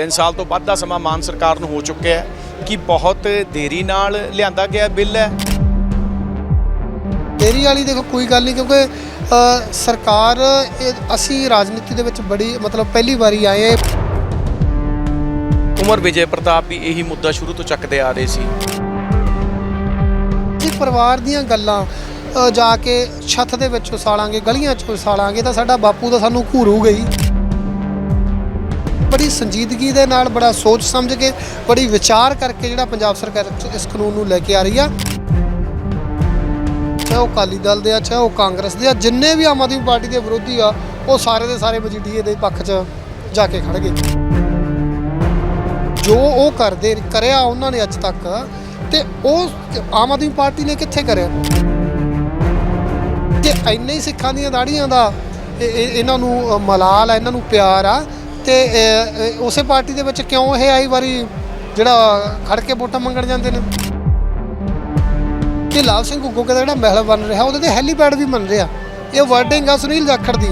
3 ਸਾਲ ਤੋਂ ਵੱਧ ਦਾ ਸਮਾਂ ਮਾਨ ਸਰਕਾਰ ਨੂੰ ਹੋ ਚੁੱਕਿਆ ਹੈ ਕਿ ਬਹੁਤ ਦੇਰੀ ਨਾਲ ਲਿਆਂਦਾ ਗਿਆ ਬਿੱਲ ਹੈ। ਦੇਰੀ ਵਾਲੀ ਦੇਖੋ ਕੋਈ ਗੱਲ ਨਹੀਂ ਕਿਉਂਕਿ ਸਰਕਾਰ ਅਸੀਂ ਰਾਜਨੀਤੀ ਦੇ ਵਿੱਚ ਬੜੀ ਮਤਲਬ ਪਹਿਲੀ ਵਾਰੀ ਆਏ ਹਾਂ। ਉਮਰ ਵਿਜੇ ਪ੍ਰਤਾਪ ਵੀ ਇਹੀ ਮੁੱਦਾ ਸ਼ੁਰੂ ਤੋਂ ਚੱਕਦੇ ਆ ਰਹੇ ਸੀ। ਜੀ ਪਰਿਵਾਰ ਦੀਆਂ ਗੱਲਾਂ ਜਾ ਕੇ ਛੱਤ ਦੇ ਵਿੱਚ ਉਸਾਲਾਂਗੇ ਗਲੀਆਂ 'ਚ ਉਸਾਲਾਂਗੇ ਤਾਂ ਸਾਡਾ ਬਾਪੂ ਤਾਂ ਸਾਨੂੰ ਘੂਰੂਗਾ ਹੀ ਬੜੀ ਸੰਜੀਦਗੀ ਦੇ ਨਾਲ, ਬੜਾ ਸੋਚ ਸਮਝ ਕੇ, ਬੜੀ ਵਿਚਾਰ ਕਰਕੇ ਜਿਹੜਾ ਪੰਜਾਬ ਸਰਕਾਰ ਇਸ ਕਾਨੂੰਨ ਨੂੰ ਲੈ ਕੇ ਆ ਰਹੀ ਆ। ਚਾਹੇ ਉਹ ਅਕਾਲੀ ਦਲ ਦੇ ਆ, ਚਾਹੇ ਉਹ ਕਾਂਗਰਸ ਦੇ ਆ, ਜਿੰਨੇ ਵੀ ਆਮ ਆਦਮੀ ਪਾਰਟੀ ਦੇ ਵਿਰੋਧੀ ਆ, ਉਹ ਸਾਰੇ ਦੇ ਸਾਰੇ ਮਜੀਠੀਏ ਦੇ ਪੱਖ 'ਚ ਜਾ ਕੇ ਖੜ ਗਏ ਜੋ ਉਹ ਕਰਦੇ, ਕਰਿਆ ਉਹਨਾਂ ਨੇ ਅੱਜ ਤੱਕ, ਤੇ ਉਹ ਆਮ ਆਦਮੀ ਪਾਰਟੀ ਨੇ ਕਿੱਥੇ ਕਰਿਆ? ਤੇ ਇੰਨੇ ਸਿੱਖਾਂ ਦੀਆਂ ਦਾੜੀਆਂ ਦਾ ਇਹਨਾਂ ਨੂੰ ਮਲਾਲ ਆ, ਇਹਨਾਂ ਨੂੰ ਪਿਆਰ ਆ ਤੇ ਉਸੇ ਪਾਰਟੀ ਦੇ ਵਿੱਚ ਕਿਉਂ ਇਹ ਆਈ ਵਾਰੀ ਜਿਹੜਾ ਖੜ ਕੇ ਵੋਟਾਂ ਮੰਗਣ ਜਾਂਦੇ ਨੇ? ਕਿ ਲਾਲ ਸਿੰਘ ਗੁੱਗੂ ਦਾ ਜਿਹੜਾ ਮਹਿਲ ਬਣ ਰਿਹਾ ਉਹਦੇ ਤੇ ਹੈਲੀਪੈਡ ਵੀ ਬਣ ਰਿਹਾ। ਇਹ ਵਰਡਿੰਗ ਆ ਸੁਨੀਲ ਜਾਖੜ ਦੀ।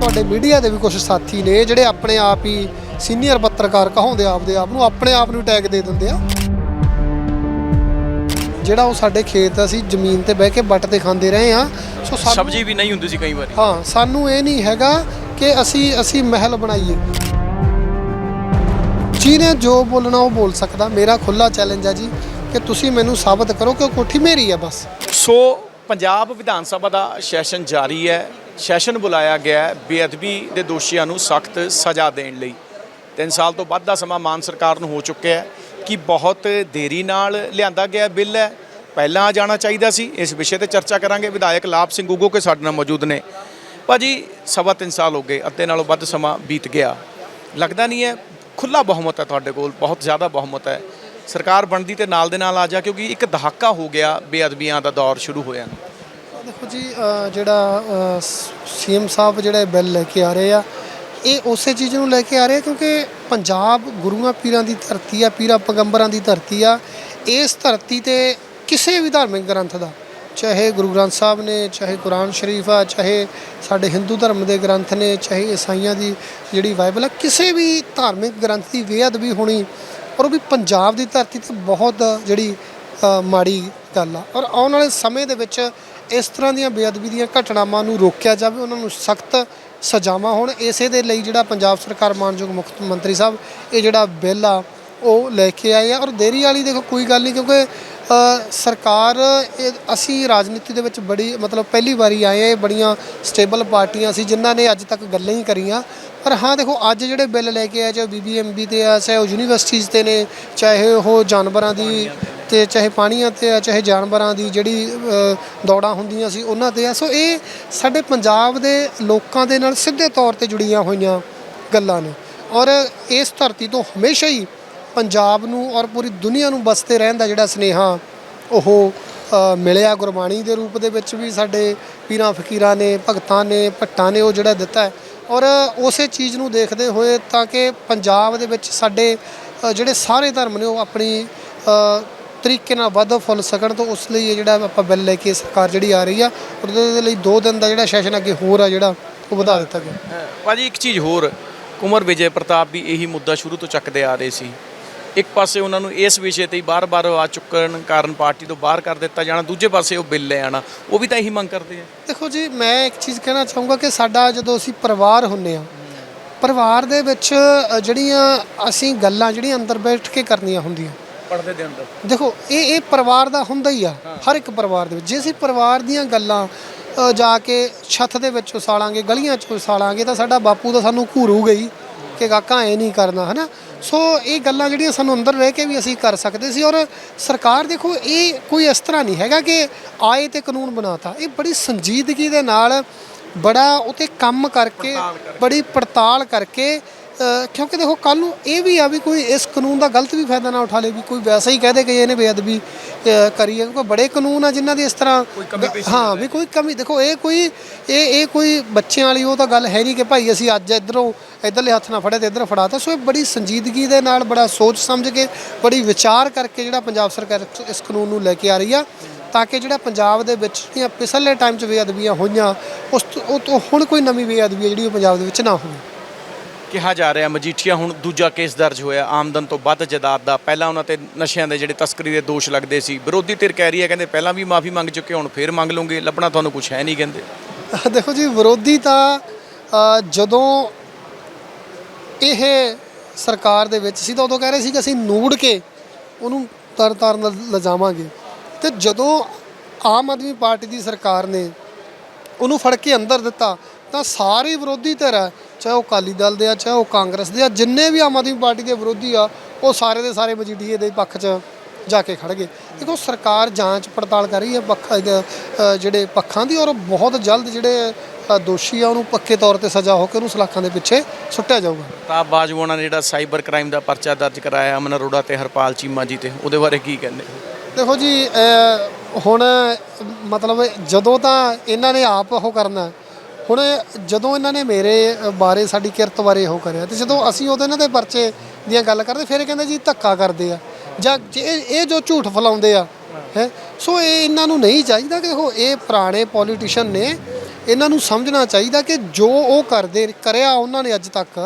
ਤੁਹਾਡੇ ਮੀਡੀਆ ਦੇ ਵੀ ਕੁਝ ਸਾਥੀ ਨੇ ਜਿਹੜੇ ਆਪਣੇ ਆਪ ਹੀ ਸੀਨੀਅਰ ਪੱਤਰਕਾਰ ਕਹਾਉਂਦੇ ਆਪਦੇ ਆਪ ਨੂੰ ਆਪਣੇ ਆਪ ਨੂੰ ਟੈਗ ਦੇ ਦਿੰਦੇ ਆ। ਜਿਹੜਾ ਉਹ ਸਾਡੇ ਖੇਤ ਅਸੀਂ ਜ਼ਮੀਨ ਤੇ ਬਹਿ ਕੇ ਵੱਟ ਤੇ ਖਾਂਦੇ ਰਹੇ ਆ ਸੋ ਸਾਨੂੰ- ਸਬਜ਼ੀ ਵੀ ਨਹੀਂ ਹੁੰਦੀ ਸੀ ਕਈ ਵਾਰੀ। ਹਾਂ ਸਾਨੂੰ ਇਹ ਨਹੀਂ ਹੈਗਾ ਕਿ ਅਸੀਂ ਅਸੀਂ ਮਹਿਲ ਬਣਾਈਏ। ਜਿਹਨੇ ਜੋ ਬੋਲਣਾ ਉਹ ਬੋਲ ਸਕਦਾ। ਮੇਰਾ ਖੁੱਲਾ ਚੈਲੰਜ ਹੈ ਜੀ ਕਿ ਤੁਸੀਂ ਮੈਨੂੰ ਸਾਬਤ ਕਰੋ ਕਿ ਉਹ ਕੋਠੀ ਮੇਰੀ ਹੈ ਬਸ। ਸੋ, ਪੰਜਾਬ ਵਿਧਾਨ ਸਭਾ ਦਾ ਸੈਸ਼ਨ ਜਾਰੀ ਹੈ। ਸੈਸ਼ਨ ਬੁਲਾਇਆ ਗਿਆ ਹੈ ਬੇਅਦਬੀ ਦੇ ਦੋਸ਼ੀਆਂ ਨੂੰ ਸਖਤ ਸਜ਼ਾ ਦੇਣ ਲਈ। 3 ਸਾਲ ਤੋਂ ਵੱਧ ਦਾ ਸਮਾਂ ਮਾਨ ਸਰਕਾਰ ਨੂੰ ਹੋ ਚੁੱਕਿਆ ਹੈ ਕਿ ਬਹੁਤ ਦੇਰੀ ਨਾਲ ਲਿਆਂਦਾ ਗਿਆ ਬਿੱਲ ਹੈ। ਪਹਿਲਾਂ ਆ ਜਾਣਾ ਚਾਹੀਦਾ ਸੀ। ਇਸ ਵਿਸ਼ੇ ਤੇ ਚਰਚਾ ਕਰਾਂਗੇ। ਵਿਧਾਇਕ ਲਾਭ ਸਿੰਘ ਉਗੋ, ਕੇ ਸਾਡੇ ਨਾਲ ਮੌਜੂਦ ਨੇ। ਭਾਜੀ ਸਵਾ 3 ਸਾਲ ਹੋ ਗਏ ਅੱਧੇ ਨਾਲੋਂ ਵੱਧ ਸਮਾਂ ਬੀਤ ਗਿਆ। ਲੱਗਦਾ ਨਹੀਂ ਹੈ ਖੁੱਲਾ ਬਹੁਮਤ ਹੈ ਤੁਹਾਡੇ ਕੋਲ ਬਹੁਤ ਜ਼ਿਆਦਾ ਬਹੁਮਤ ਹੈ। ਸਰਕਾਰ ਬਣਦੀ ਤੇ ਨਾਲ ਦੇ ਨਾਲ ਆ ਜਾ ਕਿਉਂਕਿ ਇੱਕ ਦਹਾਕਾ ਹੋ ਗਿਆ ਬੇਅਦਬੀਆਂ ਦਾ ਦੌਰ ਸ਼ੁਰੂ ਹੋਇਆ। ਦੇਖੋ ਜੀ ਅ, ਜਿਹੜਾ ਸੀਐਮ ਸਾਹਿਬ ਜਿਹੜੇ ਬਿੱਲ ਲੈ ਕੇ ਆ ਰਹੇ ਆ ਇਹ ਉਸੇ ਚੀਜ਼ ਨੂੰ ਲੈ ਕੇ ਆ ਰਹੇ ਕਿਉਂਕਿ ਪੰਜਾਬ ਗੁਰੂਆਂ ਪੀਰਾਂ ਦੀ ਧਰਤੀ ਆ ਪੀਰਾਂ ਪੈਗੰਬਰਾਂ ਦੀ ਧਰਤੀ ਆ। ਇਸ ਧਰਤੀ ਤੇ ਕਿਸੇ ਵੀ ਧਾਰਮਿਕ ਗ੍ਰੰਥ ਦਾ ਚਾਹੇ ਗੁਰੂ ਗ੍ਰੰਥ ਸਾਹਿਬ ਨੇ, ਚਾਹੇ ਕੁਰਾਨ ਸ਼ਰੀਫ ਆ, ਚਾਹੇ ਸਾਡੇ ਹਿੰਦੂ ਧਰਮ ਦੇ ਗ੍ਰੰਥ ਨੇ, ਚਾਹੇ ਈਸਾਈਆਂ ਦੀ ਜਿਹੜੀ ਬਾਈਬਲ ਆ, ਕਿਸੇ ਵੀ ਧਾਰਮਿਕ ਗ੍ਰੰਥ ਦੀ ਬੇਅਦਬੀ ਹੋਣੀ, ਔਰ ਉਹ ਵੀ ਪੰਜਾਬ ਦੀ ਧਰਤੀ ਤੇ ਬਹੁਤ ਜਿਹੜੀ ਮਾੜੀ ਗੱਲ ਆ। ਔਰ ਆਉਣ ਵਾਲੇ ਸਮੇਂ ਦੇ ਵਿੱਚ ਇਸ ਤਰ੍ਹਾਂ ਦੀਆਂ ਬੇਅਦਬੀ ਦੀਆਂ ਘਟਨਾਵਾਂ ਨੂੰ ਰੋਕਿਆ ਜਾਵੇ, ਉਹਨਾਂ ਨੂੰ ਸਖਤ ਸਜ਼ਾਵਾਂ ਹੋਣ। ਇਸੇ ਦੇ ਲਈ ਜਿਹੜਾ ਪੰਜਾਬ ਸਰਕਾਰ, ਮਾਨਯੋਗ ਮੁੱਖ ਮੰਤਰੀ ਸਾਹਿਬ, ਇਹ ਜਿਹੜਾ ਬਿੱਲ ਆ, ਉਹ ਲੈ ਕੇ ਆਏ ਆ। ਔਰ ਦੇਰੀ ਵਾਲੀ ਦੇਖੋ, ਕੋਈ ਗੱਲ ਨਹੀਂ, ਕਿਉਂਕਿ ਸਰਕਾਰ, ਇਹ- ਅਸੀਂ ਰਾਜਨੀਤੀ ਦੇ ਵਿੱਚ ਬੜੀ, ਮਤਲਬ ਪਹਿਲੀ ਵਾਰੀ ਆਏ ਆ ਇਹ ਬੜੀਆਂ ਸਟੇਬਲ ਪਾਰਟੀਆਂ ਸੀ, ਜਿਨ੍ਹਾਂ ਨੇ ਅੱਜ ਤੱਕ ਗੱਲਾਂ ਹੀ ਕਰੀਆਂ। ਪਰ ਹਾਂ, ਦੇਖੋ, ਅੱਜ ਜਿਹੜੇ ਬਿੱਲ ਲੈ ਕੇ ਆਏ, ਚਾਹੇ ਬੀਬੀਐਮਬੀ ਤੇ ਆ, ਚਾਹੇ ਉਹ ਯੂਨੀਵਰਸਿਟੀਜ਼ ਤੇ ਨੇ, ਚਾਹੇ ਉਹ ਜਾਨਵਰਾਂ ਦੀ ਤੇ ਚਾਹੇ ਪਾਣੀਆਂ ਤੇ ਆ, ਚਾਹੇ ਜਾਨਵਰਾਂ ਦੀ ਜਿਹੜੀ ਦੌੜਾਂ ਹੁੰਦੀਆਂ ਸੀ, ਉਹਨਾਂ ਤੇ ਆ। ਸੋ ਇਹ ਸਾਡੇ ਪੰਜਾਬ ਦੇ ਲੋਕਾਂ ਦੇ ਨਾਲ ਸਿੱਧੇ ਤੌਰ ਤੇ ਜੁੜੀਆਂ ਹੋਈਆਂ ਗੱਲਾਂ ਨੇ। ਔਰ ਇਸ ਧਰਤੀ ਤੋਂ ਹਮੇਸ਼ਾ ਹੀ ਪੰਜਾਬ ਨੂੰ ਔਰ ਪੂਰੀ ਦੁਨੀਆ ਨੂੰ ਬਸਤੇ ਰਹਿਣ ਦਾ ਜਿਹੜਾ ਸਨੇਹਾ ਉਹ ਮਿਲਿਆ। ਗੁਰਬਾਣੀ ਦੇ ਰੂਪ ਦੇ ਵਿੱਚ ਵੀ ਸਾਡੇ ਪੀਰਾਂ, ਫਕੀਰਾਂ ਨੇ, ਭਗਤਾਂ ਨੇ, ਭੱਟਾਂ ਨੇ ਉਹ ਜਿਹੜਾ ਦਿੱਤਾ ਹੈ। ਔਰ ਉਸੇ ਚੀਜ਼ ਨੂੰ ਦੇਖਦੇ ਹੋਏ ਤਾਂ ਕਿ ਪੰਜਾਬ ਦੇ ਵਿੱਚ ਸਾਡੇ ਜਿਹੜੇ ਸਾਰੇ ਧਰਮ ਨੇ ਉਹ ਆਪਣੀ ਤਰੀਕੇ ਨਾਲ ਵੱਧ ਫੁੱਲ ਸਕਣ ਤੋਂ ਉਸ ਲਈ ਇਹ ਜਿਹੜਾ ਆਪਾਂ ਬਿੱਲ ਲੈ ਕੇ ਸਰਕਾਰ ਜਿਹੜੀ ਆ ਰਹੀ ਆ, ਉਹਦੇ ਲਈ 2 ਦਿਨ ਦਾ ਜਿਹੜਾ ਸੈਸ਼ਨ ਅੱਗੇ ਹੋਰ ਆ ਜਿਹੜਾ ਉਹ ਵਧਾ ਦਿੱਤਾ ਗਿਆ। ਭਾਜੀ ਇੱਕ ਚੀਜ਼ ਹੋਰ, ਕੁਮਰ ਵਿਜੇ ਪ੍ਰਤਾਪ ਵੀ ਇਹੀ ਮੁੱਦਾ ਸ਼ੁਰੂ ਤੋਂ ਚੱਕਦੇ ਆ ਰਹੇ ਸੀ। ਇੱਕ ਪਾਸੇ ਉਹਨਾਂ ਨੂੰ ਇਸ ਵਿਸ਼ੇ ਤੇ ਹੀ ਬਾਰ-ਬਾਰ ਆ ਚੁੱਕਣ ਕਾਰਨ ਪਾਰਟੀ ਤੋਂ ਬਾਹਰ ਕਰ ਦਿੱਤਾ ਜਾਣਾ ਦੂਜੇ ਪਾਸੇ ਉਹ ਬਿੱਲ ਲੈ ਆਣਾ ਉਹ ਵੀ ਤਾਂ ਇਹੀ ਮੰਗ ਕਰਦੇ ਆ। ਦੇਖੋ ਜੀ ਮੈਂ ਇੱਕ ਚੀਜ਼ ਕਹਿਣਾ ਚਾਹੂੰਗਾ ਕਿ ਸਾਡਾ ਜਦੋਂ ਅਸੀਂ ਪਰਿਵਾਰ ਹੁੰਨੇ ਆ ਪਰਿਵਾਰ ਦੇ ਵਿੱਚ ਜਿਹੜੀਆਂ ਅਸੀਂ ਗੱਲਾਂ ਜਿਹੜੀਆਂ ਅੰਦਰ ਬੈਠ ਕੇ ਕਰਨੀਆਂ ਹੁੰਦੀਆਂ। ਪੜਦੇ ਦੇ ਅੰਦਰ। ਦੇਖੋ ਇਹ ਇਹ ਪਰਿਵਾਰ ਦਾ ਹੁੰਦਾ ਹੀ ਆ ਹਰ ਇੱਕ ਪਰਿਵਾਰ ਦੇ ਵਿੱਚ। ਜੇ ਅਸੀਂ ਪਰਿਵਾਰ ਦੀਆਂ ਗੱਲਾਂ ਜਾ ਕੇ ਛੱਤ ਦੇ ਵਿੱਚ ਉਸਾਲਾਂਗੇ ਗਲੀਆਂ 'ਚ ਉਸਾਲਾਂਗੇ ਤਾਂ ਸਾਡਾ ਬਾਪੂ ਤਾਂ ਸਾਨੂੰ ਘੂਰੂਗਾ ਹੀ ਕਿ ਕਾਕਾ ਐ ਨਹੀਂ ਕਰਨਾ ਹਨਾ? ਸੋ ਇਹ ਗੱਲਾਂ ਜਿਹੜੀਆਂ ਸਾਨੂੰ ਅੰਦਰ ਰਹਿ ਕੇ ਵੀ ਅਸੀਂ ਕਰ ਸਕਦੇ ਸੀ ਔਰ ਸਰਕਾਰ ਦੇਖੋ ਇਹ ਕੋਈ ਇਸ ਤਰ੍ਹਾਂ ਨਹੀਂ ਹੈਗਾ ਕਿ ਆਏ ਤੇ ਕਾਨੂੰਨ ਬਣਾਤਾ। ਇਹ ਬੜੀ ਸੰਜੀਦਗੀ ਦੇ ਨਾਲ ਬੜਾ ਉਤੇ ਕੰਮ ਕਰਕੇ। ਬੜੀ ਪੜਤਾਲ ਕਰਕੇ ਕਿਉਂਕਿ ਦੇਖੋ ਕੱਲ ਨੂੰ ਇਹ ਵੀ ਆ ਵੀ ਕੋਈ ਇਸ ਕਾਨੂੰਨ ਦਾ ਗਲਤ ਵੀ ਫਾਇਦਾ ਨਾ ਉਠਾ ਲੇ ਵੀ ਕੋਈ ਵੈਸਾ ਹੀ ਕਹਿ ਦੇ ਕਿ ਇਹਨੇ ਬੇਅਦਬੀ ਕਰੀ ਹੈ। ਕਿਉਂਕਿ ਬੜੇ ਕਾਨੂੰਨ ਆ ਜਿਨ੍ਹਾਂ ਦੀ ਇਸ ਤਰ੍ਹਾਂ ਹਾਂ ਵੀ ਕੋਈ ਕਮੀ ਦੇਖੋ ਇਹ ਕੋਈ ਇਹ ਇਹ ਕੋਈ ਬੱਚਿਆਂ ਵਾਲੀ ਉਹ ਤਾਂ ਗੱਲ ਹੈ ਨਹੀਂ ਕਿ ਭਾਈ ਅਸੀਂ ਅੱਜ ਇਧਰੋਂ ਇਧਰਲੇ ਹੱਥ ਨਾਲ ਫੜਿਆ ਤੇ ਇਧਰ ਫੜਾਤਾ ਸੋ ਇਹ ਬੜੀ ਸੰਜੀਦਗੀ ਦੇ ਨਾਲ ਬੜਾ ਸੋਚ ਸਮਝ ਕੇ ਬੜੀ ਵਿਚਾਰ ਕਰਕੇ ਜਿਹੜਾ ਪੰਜਾਬ ਸਰਕਾਰ ਇਸ ਕਾਨੂੰਨ ਨੂੰ ਲੈ ਕੇ ਆ ਰਹੀ ਆ ਤਾਂ ਕਿ ਜਿਹੜਾ ਪੰਜਾਬ ਦੇ ਵਿੱਚ ਜਿਹੜੀਆਂ ਪਿਛਲੇ ਟਾਈਮ 'ਚ ਬੇਅਦਬੀਆਂ ਹੋਈਆਂ ਉਸ ਤੋਂ ਉਹ ਤੋਂ ਹੁਣ ਕੋਈ ਨਵੀਂ ਬੇਅਦਬੀ ਜਿਹੜੀ ਉਹ ਪੰਜਾਬ ਦੇ ਵਿੱਚ ਨਾ ਹੋਵੇ। ਕਿਹਾ ਜਾ ਰਿਹਾ, ਮਜੀਠੀਆ ਹੁਣ ਦੂਜਾ ਕੇਸ ਦਰਜ ਹੋਇਆ, ਆਮਦਨ ਤੋਂ ਵੱਧ ਜਾਇਦਾਦ ਦਾ। ਪਹਿਲਾਂ ਉਹਨਾਂ ਤੇ ਨਸ਼ਿਆਂ ਦੇ ਜਿਹੜੇ ਤਸਕਰੀ ਦੇ ਦੋਸ਼ ਲੱਗਦੇ ਸੀ। ਵਿਰੋਧੀ ਧਿਰ ਕਹਿ ਰਹੀ ਹੈ, ਕਹਿੰਦੇ ਪਹਿਲਾਂ ਵੀ ਮਾਫੀ ਮੰਗ ਚੁੱਕੇ, ਹੁਣ ਫੇਰ ਮੰਗ ਲਓਗੇ ਲੱਭਣਾ ਤੁਹਾਨੂੰ ਕੁਝ ਹੈ ਨਹੀਂ ਕਹਿੰਦੇ। ਦੇਖੋ ਜੀ, ਵਿਰੋਧੀ ਤਾਂ ਜਦੋਂ ਇਹ ਸਰਕਾਰ ਦੇ ਵਿੱਚ ਸੀ, ਤਾਂ ਉਦੋਂ ਕਹਿ ਰਹੇ ਸੀ ਕਿ ਅਸੀਂ ਨੂੜ ਕੇ ਉਹਨੂੰ ਤਰ ਤਰ ਲਿਜਾਵਾਂਗੇ। ਤੇ ਜਦੋਂ ਆਮ ਆਦਮੀ ਪਾਰਟੀ ਦੀ ਸਰਕਾਰ ਨੇ ਉਹਨੂੰ ਫੜ ਕੇ ਅੰਦਰ ਦਿੱਤਾ, ਤਾਂ ਸਾਰੇ ਵਿਰੋਧੀ ਧਿਰ ਚਾਹੇ ਉਹ ਅਕਾਲੀ ਦਲ ਦੇ ਆ ਚਾਹੇ ਉਹ ਕਾਂਗਰਸ ਦੇ ਆ ਜਿੰਨੇ ਵੀ ਆਮ ਆਦਮੀ ਪਾਰਟੀ ਦੇ ਵਿਰੋਧੀ ਆ ਉਹ ਸਾਰੇ ਦੇ ਸਾਰੇ ਮਜੀਠੀਏ ਦੇ ਪੱਖ 'ਚ ਜਾ ਕੇ ਖੜ ਗਏ। ਦੇਖੋ ਸਰਕਾਰ ਜਾਂਚ ਪੜਤਾਲ ਕਰ ਰਹੀ ਹੈ ਪੱਖ ਜਿਹੜੇ ਪੱਖਾਂ ਦੀ ਔਰ ਬਹੁਤ ਜਲਦ ਜਿਹੜੇ ਦੋਸ਼ੀ ਆ ਉਹਨੂੰ ਪੱਕੇ ਤੌਰ ਤੇ ਸਜ਼ਾ ਹੋ ਕੇ ਉਹਨੂੰ ਸਲਾਖਾਂ ਦੇ ਪਿੱਛੇ ਸੁੱਟਿਆ ਜਾਊਗਾ। ਤਾਂ ਬਾਜਵਾਨਾ ਨੇ ਜਿਹੜਾ ਸਾਈਬਰ ਕ੍ਰਾਈਮ ਦਾ ਪਰਚਾ ਦਰਜ ਕਰਾਇਆ ਅਮਨ ਅਰੋੜਾ ਤੇ ਹਰਪਾਲ ਚੀਮਾ ਜੀ ਤੇ ਉਹਦੇ ਬਾਰੇ ਕੀ ਕਹਿੰਦੇ? ਦੇਖੋ ਜੀ ਹੁਣ ਮਤਲਬ ਜਦੋਂ ਤਾਂ ਇਹਨਾਂ ਨੇ ਆਪ ਉਹ ਕਰਨਾ ਹੁਣ ਜਦੋਂ ਇਹਨਾਂ ਨੇ ਮੇਰੇ ਬਾਰੇ ਸਾਡੀ ਕਿਰਤ ਬਾਰੇ ਉਹ ਕਰਿਆ ਤੇ ਜਦੋਂ ਅਸੀਂ ਉਹਦੇ ਇਹਨਾਂ ਦੇ ਪਰਚੇ ਦੀਆਂ ਗੱਲ ਕਰਦੇ ਫਿਰ ਇਹ ਕਹਿੰਦੇ ਜੀ ਧੱਕਾ ਕਰਦੇ ਆ। ਜਾਂ ਜੇ ਇਹ ਜੋ ਝੂਠ ਫਲਾਉਂਦੇ ਆ, ਹੈ, ਸੋ ਇਹ ਇਹਨਾਂ ਨੂੰ ਨਹੀਂ ਚਾਹੀਦਾ ਕਿ ਉਹ ਇਹ ਪੁਰਾਣੇ ਪੋਲੀਟੀਸ਼ੀਅਨ ਨੇ ਇਹਨਾਂ ਨੂੰ ਸਮਝਣਾ ਚਾਹੀਦਾ ਕਿ ਜੋ ਉਹ ਕਰਦੇ, ਕਰਿਆ ਉਹਨਾਂ ਨੇ ਅੱਜ ਤੱਕ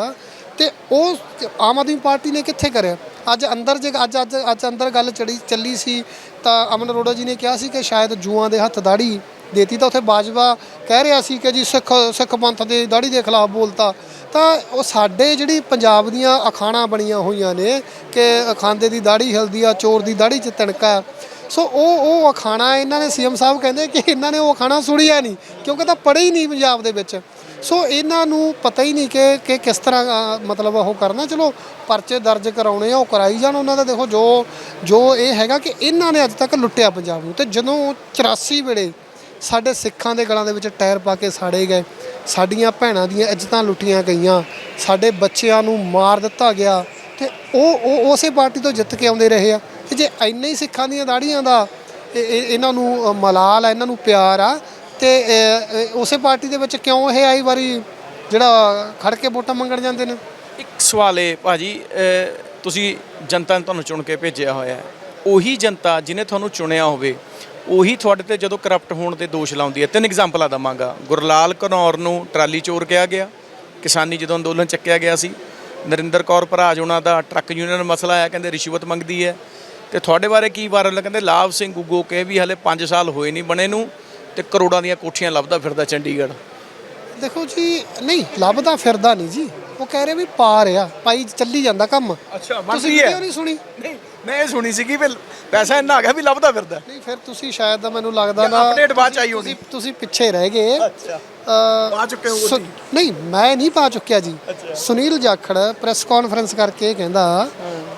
ਤੇ ਉਹ ਆਮ ਆਦਮੀ ਪਾਰਟੀ ਨੇ ਕਿੱਥੇ ਕਰਿਆ? ਅੱਜ ਅੰਦਰ ਜੇ ਅੱਜ ਅੱਜ ਅੱਜ ਅੰਦਰ ਗੱਲ ਚੜੀ, ਚੱਲੀ ਸੀ ਤਾਂ ਅਮਨ ਅਰੋੜਾ ਜੀ ਨੇ ਕਿਹਾ ਸੀ ਕਿ ਸ਼ਾਇਦ ਜੂਆਂ ਦੇ ਹੱਥ ਦਾੜੀ ਦੇਤੀ ਤਾਂ ਉੱਥੇ ਬਾਜਵਾ ਕਹਿ ਰਿਹਾ ਸੀ ਕਿ ਜੀ ਸਿੱਖ ਸਿੱਖ ਪੰਥ ਦੇ ਦਾੜੀ ਦੇ ਖਿਲਾਫ ਬੋਲਤਾ। ਤਾਂ ਉਹ ਸਾਡੇ ਜਿਹੜੀ ਪੰਜਾਬ ਦੀਆਂ ਅਖਾਣਾ ਬਣੀਆਂ ਹੋਈਆਂ ਨੇ ਕਿ ਅਖਾਂਦੇ ਦੀ ਦਾੜੀ, ਹਿਲਦੀ ਆ, ਚੋਰ ਦੀ ਦਾੜੀ 'ਚ ਤਿਣਕਾ ਸੋ ਉਹ ਉਹ ਅਖਾਣਾ ਇਹਨਾਂ ਨੇ ਸੀਐਮ ਸਾਹਿਬ ਕਹਿੰਦੇ ਕਿ ਇਹਨਾਂ ਨੇ ਉਹ ਅਖਾਣਾ ਸੁਣਿਆ ਨਹੀਂ, ਕਿਉਂਕਿ ਤਾਂ ਪੜ੍ਹੇ ਹੀ ਨਹੀਂ ਪੰਜਾਬ ਦੇ ਵਿੱਚ। ਸੋ ਇਹਨਾਂ ਨੂੰ ਪਤਾ ਹੀ ਨਹੀਂ ਕਿ ਕਿ ਕਿਸ ਤਰ੍ਹਾਂ ਮਤਲਬ ਉਹ ਕਰਨਾ। ਚਲੋ, ਪਰਚੇ ਦਰਜ ਕਰਾਉਣੇ ਆ, ਉਹ ਕਰਾਈ ਜਾਣ ਉਹਨਾਂ ਦਾ। ਦੇਖੋ ਜੋ ਜੋ ਇਹ ਹੈਗਾ ਕਿ ਇਹਨਾਂ ਨੇ ਅੱਜ ਤੱਕ ਲੁੱਟਿਆ ਪੰਜਾਬ ਨੂੰ। ਤੇ ਜਦੋਂ 84 ਵੇਲੇ ਸਾਡੇ ਸਿੱਖਾਂ ਦੇ ਗਲਾਂ ਦੇ ਵਿੱਚ ਟਾਇਰ ਪਾ ਕੇ ਸਾੜੇ ਗਏ। ਸਾਡੀਆਂ ਭੈਣਾਂ ਦੀਆਂ ਇੱਜ਼ਤਾਂ ਲੁੱਟੀਆਂ ਗਈਆਂ। ਸਾਡੇ ਬੱਚਿਆਂ ਨੂੰ ਮਾਰ ਦਿੱਤਾ ਗਿਆ ਤੇ ਉਹ ਉਹ ਉਸੇ ਪਾਰਟੀ ਤੋਂ ਜਿੱਤ ਕੇ ਆਉਂਦੇ ਰਹੇ ਆ। ਤੇ ਜੇ ਇੰਨੇ ਹੀ ਸਿੱਖਾਂ ਦੀਆਂ ਦਾੜੀਆਂ ਦਾ ਇਹਨਾਂ ਨੂੰ ਮਲਾਲ ਆ, ਇਹਨਾਂ ਨੂੰ ਪਿਆਰ ਆ, ਤੇ ਉਸੇ ਪਾਰਟੀ ਦੇ ਵਿੱਚ ਕਿਉਂ ਇਹ ਆਈ ਵਾਰੀ ਜਿਹੜਾ ਖੜ ਕੇ ਵੋਟਾਂ ਮੰਗਣ ਜਾਂਦੇ ਨੇ? ਇੱਕ ਸਵਾਲ ਏ ਭਾਜੀ ਅਹ ਤੁਸੀਂ ਜਨਤਾ ਨੇ ਤੁਹਾਨੂੰ ਚੁਣ ਕੇ ਭੇਜਿਆ ਹੋਇਆ ਹੈ। ਉਹੀ ਜਨਤਾ ਜਿਨੇ ਤੁਹਾਨੂੰ ਚੁਣਿਆ ਹੋਵੇ ਉਹੀ ਤੁਹਾਡੇ ਤੇ ਜਦੋਂ ਕਰਪਟ ਹੋਣ ਦੇ ਦੋਸ਼ ਲਾਉਂਦੀ ਹੈ। ਤਿੰਨ ਐਗਜ਼ਾਮਪਲਾਂ ਦਵਾਂਗਾ। ਗੁਰਲਾਲ ਘਨੌਰ ਨੂੰ ਟਰਾਲੀ ਚੋਰ ਕਿਹਾ ਗਿਆ। ਕਿਸਾਨੀ ਜਦੋਂ ਅੰਦੋਲਨ ਚੱਕਿਆ ਗਿਆ ਸੀ। ਨਰਿੰਦਰ ਕੌਰ ਭਰਾਜ ਉਹਨਾਂ ਦਾ ਟਰੱਕ ਯੂਨੀਅਨ ਮਸਲਾ ਆਇਆ ਕਹਿੰਦੇ ਰਿਸ਼ਵਤ ਮੰਗਦੀ ਹੈ। ਤੇ ਤੁਹਾਡੇ ਬਾਰੇ ਕੀ ਵਾਇਰਲ ਕਹਿੰਦੇ ਲਾਭ ਸਿੰਘ ਗੁੱਗੋ ਕੇ ਵੀ ਹਲੇ 5 ਸਾਲ ਹੋਏ ਨਹੀਂ ਬਣੇ ਨੂੰ ਤੇ ਕਰੋੜਾਂ ਦੀਆਂ ਕੋਠੀਆਂ ਲੱਭਦਾ ਫਿਰਦਾ ਚੰਡੀਗੜ੍ਹ। ਦੇਖੋ ਜੀ ਨਹੀਂ ਲੱਭਦਾ ਫਿਰਦਾ ਨਹੀਂ ਜੀ। ਉਹ ਕਹਿ ਰਹੇ ਵੀ ਪਾ ਰਿਹਾ ਪਾਈ ਚੱਲੀ ਜਾਂਦਾ ਕੰਮ। ਅੱਛਾ ਤੁਸੀਂ ਵੀਡੀਓ ਨਹੀਂ ਸੁਣੀ? ਨਹੀਂ ਮੈਂ ਇਹ ਸੁਣੀ ਸੀਗੀ ਵੀ ਪੈਸਾ ਇੰਨਾ ਆ ਗਿਆ ਵੀ ਲੱਭਦਾ ਫਿਰਦਾ। ਨਹੀਂ ਫਿਰ ਤੁਸੀਂ ਸ਼ਾਇਦ ਤਾਂ ਮੈਨੂੰ ਲੱਗਦਾ ਨਾ update ਬਾਅਦ ਚ ਆਈ ਹੋਣੀ। ਤੁਸੀਂ- ਤੁਸੀਂ ਪਿੱਛੇ ਰਹਿ ਗਏ। ਅੱਛਾ। ਪਾ ਚੁੱਕੇ ਹੋ ਸੁ- ਨਹੀਂ ਮੈਂ ਨਹੀਂ ਪਾ ਚੁੱਕਿਆ ਜੀ। ਸੁਨੀਲ ਜਾਖੜ ਪ੍ਰੈਸ ਕਾਨਫਰੰਸ ਕਰਕੇ ਕਹਿੰਦਾ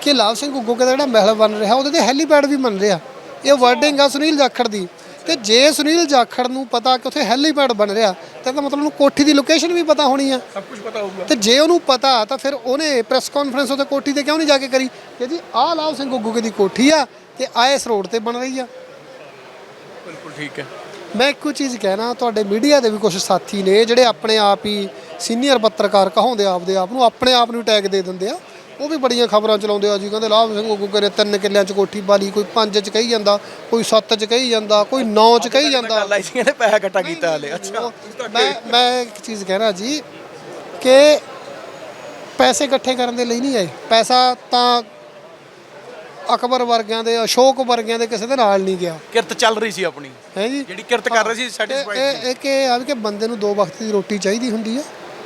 ਕਿ ਲਾਭ ਸਿੰਘ ਗੁੱਗੂ ਦਾ ਜਿਹੜਾ ਮਹਿਲ ਬਣ ਰਿਹਾ ਉਹਦੇ ਤੇ ਹੈਲੀਪੈਡ ਵੀ ਬਣ ਰਿਹਾ। ਇਹ ਵਰਡਿੰਗ ਆ ਸੁਨੀਲ ਜਾਖੜ ਦੀ। ਤੇ ਜੇ ਸੁਨੀਲ ਜਾਖੜ ਨੂੰ ਪਤਾ ਕਿ ਉੱਥੇ ਹੈਲੀਪੈਡ ਬਣ ਰਿਹਾ ਤਾਂ ਇਹਦਾ ਮਤਲਬ ਉਹਨੂੰ ਕੋਠੀ ਦੀ ਲੋਕੇਸ਼ਨ ਵੀ ਪਤਾ ਹੋਣੀ ਆ। ਸਭ ਕੁਝ ਪਤਾ ਹੋਊਗਾ। ਤੇ ਜੇ ਉਹਨੂੰ ਪਤਾ ਤਾਂ ਫਿਰ ਉਹਨੇ ਪ੍ਰੈਸ ਕਾਨਫਰੰਸ ਉਹਦੇ ਕੋਠੀ ਤੇ ਕਿਉਂ ਨਹੀਂ ਜਾ ਕੇ ਕਰੀ? ਕਿ ਜੀ ਆਹ ਲਾਭ ਸਿੰਘ ਗੁੱਗੂ ਦੀ ਕੋਠੀ ਆ ਤੇ ਇਸ ਰੋਡ ਤੇ ਬਣ ਰਹੀ ਆ। ਬਿਲਕੁਲ ਠੀਕ ਹੈ। ਮੈਂ ਇੱਕੋ ਚੀਜ਼ ਕਹਿਣਾ ਤੁਹਾਡੇ ਮੀਡੀਆ ਦੇ ਵੀ ਕੁਝ ਸਾਥੀ ਨੇ ਜਿਹੜੇ ਆਪਣੇ ਆਪ ਹੀ ਸੀਨੀਅਰ ਪੱਤਰਕਾਰ ਕਹਾਉਂਦੇ ਆਪਦੇ ਆਪ ਨੂੰ ਆਪਣੇ ਆਪ ਨੂੰ ਟੈਗ ਦੇ ਦਿੰਦੇ ਆ। ਉਹ ਵੀ ਬੜੀਆਂ ਖਬਰਾਂ ਚਲਾਉਂਦੇ ਆ ਜੀ ਕਹਿੰਦੇ ਲਾਭ ਸਿੰਘ ਗੁੱਗੂ ਕਰੇ ਤਿੰਨ ਕਿੱਲਿਆਂ 'ਚ ਕੋਠੀ ਪਾਲੀ ਕੋਈ ਪੰਜ 'ਚ ਕਹੀ ਜਾਂਦਾ ਕੋਈ ਸੱਤ 'ਚ ਕਹੀ ਜਾਂਦਾ ਕੋਈ ਨੌ 'ਚ ਕਹੀ ਜਾਂਦਾ। ਗੱਲ ਆਈ ਸੀ ਕਹਿੰਦੇ ਪੈਸਾ ਇਕੱਠਾ ਕੀਤਾ ਹਲੇ ਅੱਛਾ। ਮੈਂ ਮੈਂ ਇੱਕ ਚੀਜ਼ ਕਹਿਣਾ ਜੀ ਕਿ ਪੈਸੇ ਇਕੱਠੇ ਕਰਨ ਦੇ ਲਈ ਨਹੀਂ ਆਏ। ਪੈਸਾ ਤਾਂ ਅਕਬਰ ਵਰਗਿਆਂ ਦੇ ਅਸ਼ੋਕ ਵਰਗਿਆਂ ਦੇ ਕਿਸੇ ਦੇ ਨਾਲ ਨਹੀਂ ਗਿਆ। ਕਿਰਤ ਚੱਲ ਰਹੀ ਸੀ ਆਪਣੀ। ਹੈ ਜੀ? ਜਿਹੜੀ ਕਿਰਤ ਕਰ ਰਹੀ ਸੀ ਸੈਟੀਸਫਾਈਡ ਇਹ ਇਹ ਕਿ ਆ ਵੀ ਕਿ ਬੰਦੇ ਨੂੰ ਦੋ ਵਕਤ ਦੀ ਰੋਟੀ ਚਾਹੀਦੀ ਹੁੰਦੀ ਆ।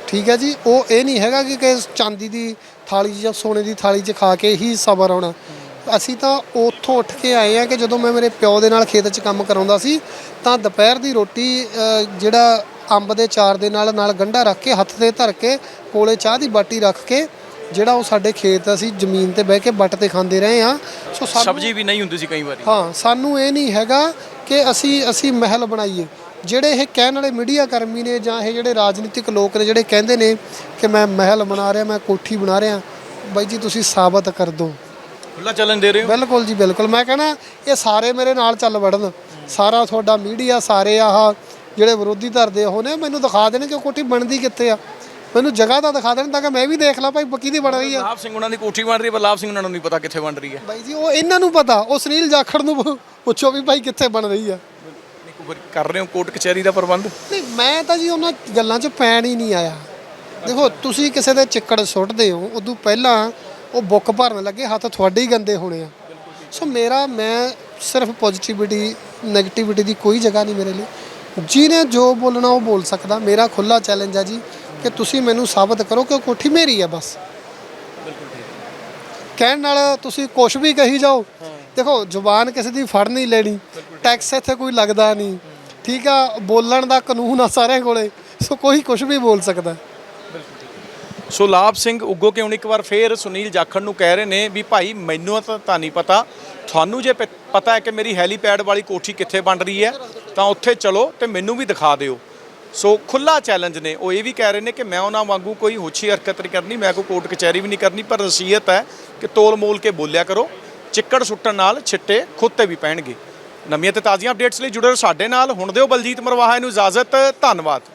ਠੀਕ ਹੈ ਜੀ ਉਹ ਇਹ ਨਹੀਂ ਹੈਗਾ ਕਿ ਕਿ ਚਾਂਦੀ ਦੀ ਥਾਲੀ 'ਚ ਜਾਂ ਸੋਨੇ ਦੀ ਥਾਲੀ 'ਚ ਖਾ ਕੇ ਹੀ ਸਬਰ ਆਉਣਾ। ਅਸੀਂ ਤਾਂ ਉੱਥੋਂ ਉੱਠ ਕੇ ਆਏ ਆ ਕਿ ਜਦੋਂ ਮੈਂ ਮੇਰੇ ਪਿਓ ਦੇ ਨਾਲ ਖੇਤ 'ਚ ਕੰਮ ਕਰਾਉਂਦਾ ਸੀ ਤਾਂ ਦੁਪਹਿਰ ਦੀ ਰੋਟੀ ਜਿਹੜਾ ਅੰਬ ਦੇ ਚਾਰ ਦੇ ਨਾਲ ਨਾਲ ਗੰਢਾ ਰੱਖ ਕੇ ਹੱਥ ਤੇ ਧਰ ਕੇ ਕੋਲੇ ਚਾਹ ਦੀ ਬਾਟੀ ਰੱਖ ਕੇ ਜਿਹੜਾ ਉਹ ਸਾਡੇ ਖੇਤ ਅਸੀਂ ਜ਼ਮੀਨ ਤੇ ਬਹਿ ਕੇ ਬੱਟ ਤੇ ਖਾਂਦੇ ਰਹੇ ਆ ਸੋ ਸਬਜ਼ੀ ਵੀ ਨਹੀਂ ਹੁੰਦੀ ਸੀ ਕਈ ਵਾਰੀ। ਹਾਂ ਸਾਨੂੰ ਇਹ ਨਹੀਂ ਹੈਗਾ ਕਿ ਅਸੀਂ ਅਸੀਂ ਮਹਿਲ ਬਣਾਈਏ। ਜਿਹੜੇ ਇਹ ਕਹਿਣ ਵਾਲੇ ਮੀਡੀਆ ਕਰਮੀ ਨੇ ਜਾਂ ਇਹ ਜਿਹੜੇ ਰਾਜਨੀਤਿਕ ਲੋਕ ਨੇ ਜਿਹੜੇ ਕਹਿੰਦੇ ਨੇ ਕਿ ਮੈਂ ਮਹਿਲ ਬਣਾ ਰਿਹਾ ਮੈਂ ਕੋਠੀ ਬਣਾ ਰਿਹਾ ਬਾਈ ਜੀ ਤੁਸੀਂ ਸਾਬਤ ਕਰ ਦਿਓ। ਖੁੱਲਾ ਚੱਲਣ ਦੇ ਰਹੇ ਹੋ? ਬਿਲਕੁਲ ਜੀ ਬਿਲਕੁਲ। ਮੈਂ ਕਹਿੰਦਾ ਇਹ ਸਾਰੇ ਮੇਰੇ ਨਾਲ ਚੱਲ ਵੜਨ। ਸਾਰਾ ਤੁਹਾਡਾ ਮੀਡੀਆ ਸਾਰੇ ਆਹ ਜਿਹੜੇ ਵਿਰੋਧੀ ਧਰਦੇ ਉਹ ਨੇ ਮੈਨੂੰ ਦਿਖਾ ਦੇਣ ਕਿ ਕੋਠੀ ਬਣਦੀ ਕਿੱਥੇ ਆ। ਮੈਨੂੰ ਜਗ੍ਹਾ ਤਾਂ ਦਿਖਾ ਦੇਣ ਤਾਂ ਕਿ ਮੈਂ ਵੀ ਦੇਖ ਲਾਂ ਭਾਈ ਕਿਹਦੀ ਬਣ ਰਹੀ ਆ। ਲਾਭ ਸਿੰਘ ਉਹਨਾਂ ਦੀ ਕੋਠੀ ਬਣ ਰਹੀ ਹੈ ਪਰ ਲਾਭ ਸਿੰਘ ਉਹਨਾਂ ਨੂੰ ਨਹੀਂ ਪਤਾ ਕਿੱਥੇ ਬਣ ਰਹੀ ਹੈ ਬਾਈ ਜੀ ਉਹ ਇਹਨਾਂ ਨੂੰ ਪਤਾ ਉਹ ਸੁਨੀਲ ਜਾਖੜ ਨੂੰ ਪੁੱਛੋ ਵੀ ਭਾਈ ਕਿੱਥੇ ਬਣ ਰਹੀ ਆ। ਕਰ ਰਹੇ ਹੋ ਕੋਰਟ ਕਚਹਿਰੀ ਦਾ ਪ੍ਰਬੰਧ? ਨਹੀਂ ਮੈਂ ਤਾਂ ਜੀ ਉਹਨਾਂ ਗੱਲਾਂ 'ਚ ਪੈਣ ਹੀ ਨਹੀਂ ਆਇਆ। ਦੇਖੋ ਤੁਸੀਂ ਕਿਸੇ ਦੇ ਚਿੱਕੜ ਸੁੱਟਦੇ ਹੋ ਉਦੋਂ ਪਹਿਲਾਂ ਉਹ ਬੁੱਕ ਭਰਨ ਲੱਗੇ ਹੱਥ ਤੁਹਾਡੇ ਹੀ ਗੰਦੇ ਹੋਣੇ ਆ। ਸੋ ਮੇਰਾ ਮੈਂ ਸਿਰਫ ਪੋਜ਼ਿਟਿਵਿਟੀ 네ਗੇਟਿਵਿਟੀ ਦੀ ਕੋਈ ਜਗ੍ਹਾ ਨਹੀਂ ਮੇਰੇ ਲਈ। ਜਿਹਨੇ ਜੋ ਬੋਲਣਾ ਉਹ ਬੋਲ ਸਕਦਾ। ਮੇਰਾ ਖੁੱਲਾ ਚੈਲੰਜ ਆ ਜੀ ਕਿ ਤੁਸੀਂ ਮੈਨੂੰ ਸਾਬਤ ਕਰੋ ਕਿ ਉਹ ਕੋਠੀ ਮੇਰੀ ਆ ਬਸ। ਕਹਿਣ ਨਾਲ ਤੁਸੀਂ ਕੁਝ ਵੀ ਕਹੀ ਜਾਓ ਦੇਖੋ ਜ਼ੁਬਾਨ ਕਿਸੇ ਦੀ ਫੜ ਨਹੀਂ ਲੈਣੀ। ਟੈਕਸ ਇੱਥੇ ਕੋਈ ਲੱਗਦਾ ਨਹੀਂ। ਠੀਕ ਆ ਬੋਲਣ ਦਾ ਕਾਨੂੰਨ ਆ ਸਾਰਿਆਂ ਕੋਲੇ ਸੋ ਕੋਈ ਕੁਝ ਵੀ ਬੋਲ ਸਕਦਾ। ਸੋ ਲਾਭ ਸਿੰਘ ਉੱਗੋ ਕਿ ਹੁਣ ਇੱਕ ਵਾਰ ਫੇਰ ਸੁਨੀਲ ਜਾਖੜ ਨੂੰ ਕਹਿ ਰਹੇ ਨੇ ਵੀ ਭਾਈ ਮੈਨੂੰ ਤਾਂ ਤਾਂ ਨਹੀਂ ਪਤਾ। ਤੁਹਾਨੂੰ ਜੇ ਪਤਾ ਹੈ ਕਿ ਮੇਰੀ ਹੈਲੀਪੈਡ ਵਾਲੀ ਕੋਠੀ ਕਿੱਥੇ ਬਣ ਰਹੀ ਹੈ ਤਾਂ ਉੱਥੇ ਚਲੋ ਤੇ ਮੈਨੂੰ ਵੀ ਦਿਖਾ ਦਿਓ। ਸੋ ਖੁੱਲਾ ਚੈਲੰਜ ਨੇ। ਉਹ ਇਹ ਵੀ ਕਹਿ ਰਹੇ ਨੇ ਕਿ ਮੈਂ ਉਹਨਾਂ ਵਾਂਗੂ ਕੋਈ ਹੋਛੀ ਹਰਕਤ ਨਹੀਂ ਕਰਨੀ ਮੈਂ ਕੋਈ ਕੋਰਟ ਕਚਹਿਰੀ ਵੀ ਨਹੀਂ ਕਰਨੀ ਪਰ ਨਸੀਹਤ ਹੈ ਕਿ ਤੋਲ ਮੋਲ ਕੇ ਬੋਲਿਆ ਕਰੋ। ਚਿੱਕੜ ਸੁੱਟਣ ਨਾਲ ਛਿੱਟੇ ਖੁਦ ਤੇ ਵੀ ਪੈਣਗੇ। ਨਵੀਆਂ ਤੇ ਤਾਜ਼ੀਆਂ ਅਪਡੇਟਸ ਲਈ ਜੁੜੇ ਰਹੋ ਸਾਡੇ ਨਾਲ। ਹੁਣ ਦਿਓ ਬਲਜੀਤ ਮਰਵਾਹਾ ਨੂੰ ਇਜਾਜ਼ਤ, ਧੰਨਵਾਦ।